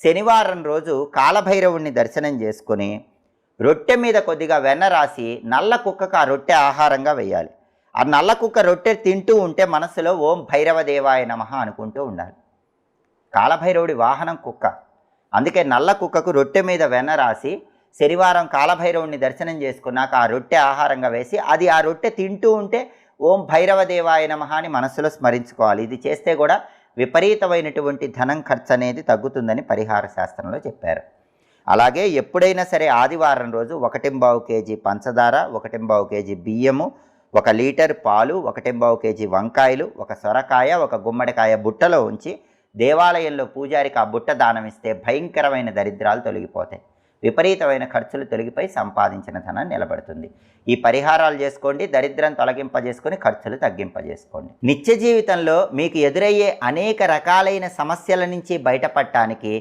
శనివారం రోజు కాలభైరవుణ్ణి దర్శనం చేసుకొని రొట్టె మీద కొద్దిగా వెన్న రాసి నల్ల కుక్కకు ఆ రొట్టె ఆహారంగా వేయాలి. ఆ నల్ల కుక్క రొట్టె తింటూ ఉంటే మనసులో ఓం భైరవదేవాయ నమ అనుకుంటూ ఉండాలి. కాలభైరవుడి వాహనం కుక్క. అందుకే నల్ల కుక్కకు రొట్టె మీద వెన్న రాసి శనివారం కాలభైరవుడిని దర్శనం చేసుకున్నాక ఆ రొట్టె ఆహారంగా వేసి అది ఆ రొట్టె తింటూ ఉంటే ఓం భైరవదేవాయ నమ అని మనసులో స్మరించుకోవాలి. ఇది చేస్తే కూడా విపరీతమైనటువంటి ధనం ఖర్చు అనేది తగ్గుతుందని పరిహార శాస్త్రంలో చెప్పారు. అలాగే ఎప్పుడైనా సరే ఆదివారం రోజు ఒకటింబావు కేజీ పంచదార ఒకటింబావు కేజీ బియ్యము ఒక లీటర్ పాలు ఒకటింబావు కేజీ వంకాయలు ఒక సొరకాయ ఒక గుమ్మడికాయ బుట్టలో ఉంచి దేవాలయంలో పూజారికి ఆ బుట్ట దానం ఇస్తే భయంకరమైన దరిద్రాలు తొలగిపోతాయి. విపరీతమైన ఖర్చులు తొలగిపోయి సంపాదించిన ధనం నిలబడుతుంది. ఈ పరిహారాలు చేసుకోండి దరిద్రం తొలగింపజేసుకొని ఖర్చులు తగ్గింపజేసుకోండి. నిత్య జీవితంలో మీకు ఎదురయ్యే అనేక రకాలైన సమస్యల నుంచి బయటపడటానికి